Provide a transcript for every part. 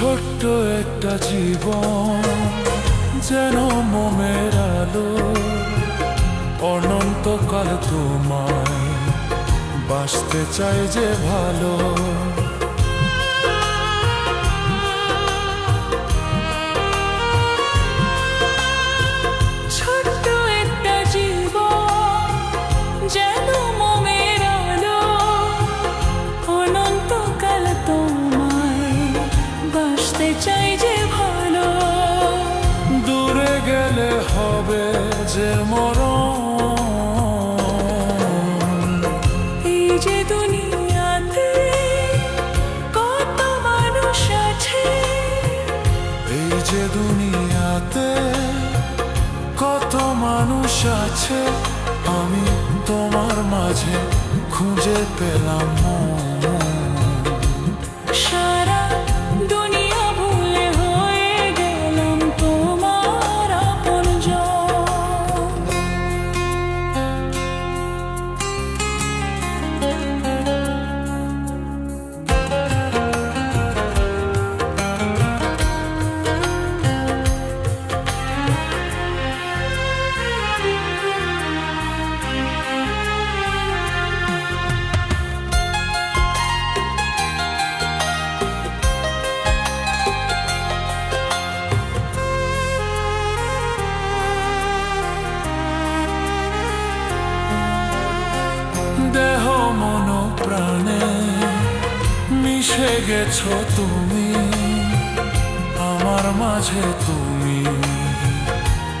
ছোট্ট একটা জীবন যেন মোমের আলো। অনন্তকাল তোমায় বাঁচতে চাই যে ভালো। এই যে দুনিয়াতে এই যে দুনিয়াতে কত মানুষ আছে। আমি তোমার মাঝে খুঁজে পেলাম মন। প্রাণে মিশে গেছো তুমি আমার মাঝে তুমি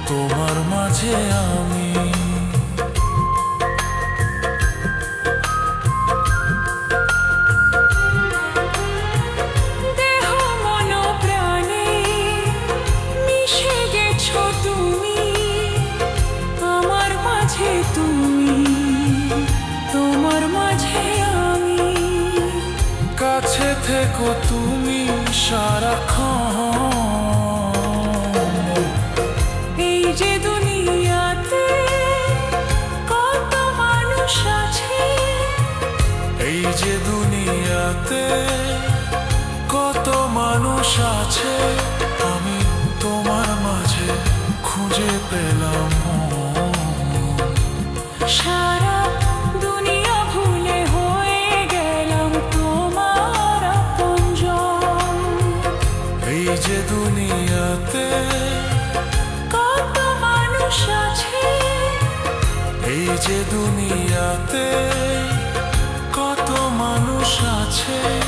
তোমার মাঝে আমি। তুমি আমার মাঝে তুমি। থেকো তুমি সারাক্ষণ। এই যে দুনিয়াতে কত মানুষ আছে। এই যে দুনিয়াতে কত মানুষ আছে। আমি তোমার মাঝে খুঁজে পেলাম। সারা দুনিয়াতে কত মানুষ আছে এই যে দুনিয়াতে কত মানুষ আছে।